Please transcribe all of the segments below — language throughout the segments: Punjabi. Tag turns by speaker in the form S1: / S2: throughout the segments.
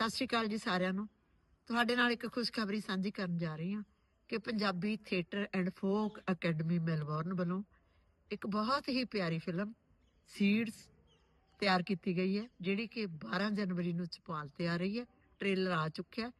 S1: ਸਤਿ ਸ਼੍ਰੀ ਅਕਾਲ ਜੀ ਸਾਰਿਆਂ ਨੂੰ। ਤੁਹਾਡੇ ਨਾਲ ਇੱਕ ਖੁਸ਼ਖਬਰੀ ਸਾਂਝੀ ਕਰਨ ਜਾ ਰਹੀ ਹਾਂ ਕਿ Punjabi theatre and folk academy Melbourne ਵੱਲੋਂ ਇੱਕ ਬਹੁਤ ਹੀ ਪਿਆਰੀ ਫਿਲਮ, ਸੀਡਸ, ਤਿਆਰ ਕੀਤੀ ਗਈ ਹੈ, ਜਿਹੜੀ ਕਿ 12 ਜਨਵਰੀ ਨੂੰ ਚਪਾਲ ਤੇ ਆ ਰਹੀ ਹੈ, ਟ੍ਰੇਲਰ ਆ ਚੁੱਕਿਆ ਹੈ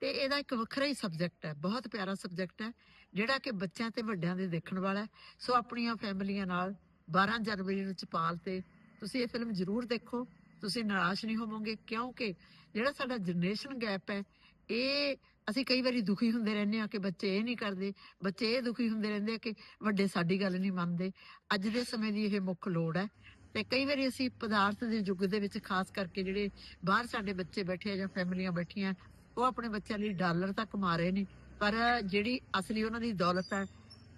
S1: ਤੇ ਇਹਦਾ ਇੱਕ ਵੱਖਰਾ ਹੀ ਸਬਜੈਕਟ ਹੈ, ਬਹੁਤ ਪਿਆਰਾ ਸਬਜੈਕਟ ਹੈ, ਜਿਹੜਾ ਕਿ ਬੱਚਿਆਂ ਤੇ ਵੱਡਿਆਂ ਦੇ ਦੇਖਣ ਵਾਲਾ ਹੈ। ਸੋ ਆਪਣੀਆਂ ਫੈਮਲੀਆਂ ਨਾਲ 12 ਜਨਵਰੀ ਨੂੰ ਚਪਾਲ ਤੇ ਤੁਸੀਂ ਇਹ ਫਿਲਮ ਜ਼ਰੂਰ ਦੇਖੋ। ਤੁਸੀਂ ਨਿਰਾਸ਼ ਨਹੀਂ ਹੋਵੋਗੇ? ਕਿਉਂਕਿ ਜਿਹੜਾ ਸਾਡਾ ਜਨਰੇਸ਼ਨ ਗੈਪ ਹੈ ਇਹ ਅਸੀਂ ਕਈ ਵਾਰੀ ਦੁਖੀ ਹੁੰਦੇ ਰਹਿੰਦੇ ਆ ਕਿ ਬੱਚੇ ਇਹ ਨਹੀਂ ਕਰਦੇ। ਬੱਚੇ ਇਹ ਦੁਖੀ ਹੁੰਦੇ ਰਹਿੰਦੇ ਆ ਕਿ ਵੱਡੇ ਸਾਡੀ ਗੱਲ ਨਹੀਂ ਮੰਨਦੇ। ਅੱਜ ਦੇ ਸਮੇਂ ਦੀ ਇਹ ਮੁੱਖ ਲੋੜ ਹੈ। ਤੇ ਕਈ ਵਾਰੀ ਅਸੀਂ ਪਦਾਰਥ ਦੇ ਯੁੱਗ ਦੇ ਵਿੱਚ ਖਾਸ ਕਰਕੇ ਜਿਹੜੇ ਬਾਹਰ ਸਾਡੇ ਬੱਚੇ ਬੈਠੇ ਆ ਜਾਂ ਫੈਮਲੀਆਂ ਬੈਠੀਆਂ ਉਹ ਆਪਣੇ ਬੱਚਿਆਂ ਲਈ ਡਾਲਰ ਤਾਂ ਕਮਾ ਰਹੇ ਨੇ ਪਰ ਜਿਹੜੀ ਅਸਲੀ ਉਹਨਾਂ ਦੀ ਦੌਲਤ ਹੈ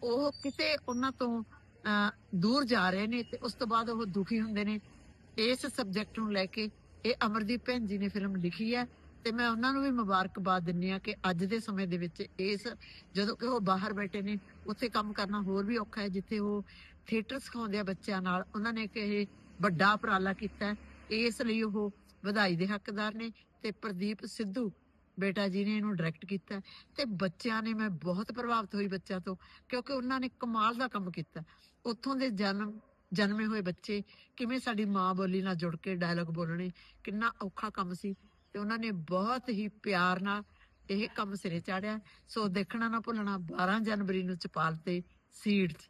S1: ਉਹ ਕਿਤੇ ਉਹਨਾਂ ਤੋਂ ਅਹ, ਦੂਰ ਜਾ ਰਹੇ ਨੇ ਤੇ ਉਸ ਤੋਂ ਬਾਅਦ ਉਹ ਦੁਖੀ ਹੁੰਦੇ ਨੇ। ਇਸ ਸਬਜੈਕਟ ਨੂੰ ਲੈ ਕੇ ਇਹ ਅਮਰਦੀਪ ਭੈਣ ਜੀ ਨੇ ਫਿਲਮ ਲਿਖੀ ਹੈ ਤੇ ਮੈਂ ਉਹਨਾਂ ਨੂੰ ਵੀ ਮੁਬਾਰਕਬਾਦ ਦਿੰਨੀ ਆ ਕਿ ਅੱਜ ਦੇ ਸਮੇਂ ਦੇ ਵਿੱਚ ਇਸ ਜਦੋਂ ਕਿ ਉਹ ਬਾਹਰ ਬੈਠੇ ਨੇ, ਉੱਥੇ ਕੰਮ ਕਰਨਾ ਹੋਰ ਵੀ ਔਖਾ ਹੈ, ਜਿੱਥੇ ਉਹ ਥੀਏਟਰ ਸਿਖਾਉਂਦੇ ਆ ਬੱਚਿਆਂ ਨਾਲ, ਉਹਨਾਂ ਨੇ ਕਿ ਇਹ ਵੱਡਾ ਉਪਰਾਲਾ ਕੀਤਾ ਇਸ ਲਈ ਉਹ ਵਧਾਈ ਦੇ ਹੱਕਦਾਰ ਨੇ ਤੇ ਪ੍ਰਦੀਪ ਸਿੱਧੂ ਬੇਟਾ ਜੀ ਨੇ ਇਹਨੂੰ ਡਾਇਰੈਕਟ ਕੀਤਾ ਤੇ ਬੱਚਿਆਂ ਨੇ, ਮੈਂ ਬਹੁਤ ਪ੍ਰਭਾਵਿਤ ਹੋਈ ਬੱਚਿਆਂ ਤੋਂ, ਕਿਉਂਕਿ ਉਹਨਾਂ ਨੇ ਕਮਾਲ ਦਾ ਕੰਮ ਕੀਤਾ। ਉੱਥੋਂ ਦੇ ਜਨਮ ਜਨਮੇ ਹੋਏ ਬੱਚੇ ਕਿਵੇਂ ਸਾਡੀ ਮਾਂ ਬੋਲੀ ਨਾਲ ਜੁੜ ਕੇ ਡਾਇਲੌਗ ਬੋਲਣੇ, ਕਿੰਨਾ ਔਖਾ ਕੰਮ ਸੀ ਤੇ ਉਹਨਾਂ ਨੇ ਬਹੁਤ ਹੀ ਪਿਆਰ ਨਾਲ ਇਹ ਕੰਮ ਸਿਰੇ ਚਾੜਿਆ। ਸੋ ਦੇਖਣਾ ਨਾ ਭੁੱਲਣਾ 12 ਜਨਵਰੀ ਨੂੰ ਚਪਾਲ ਤੇ ਸੀਡਸ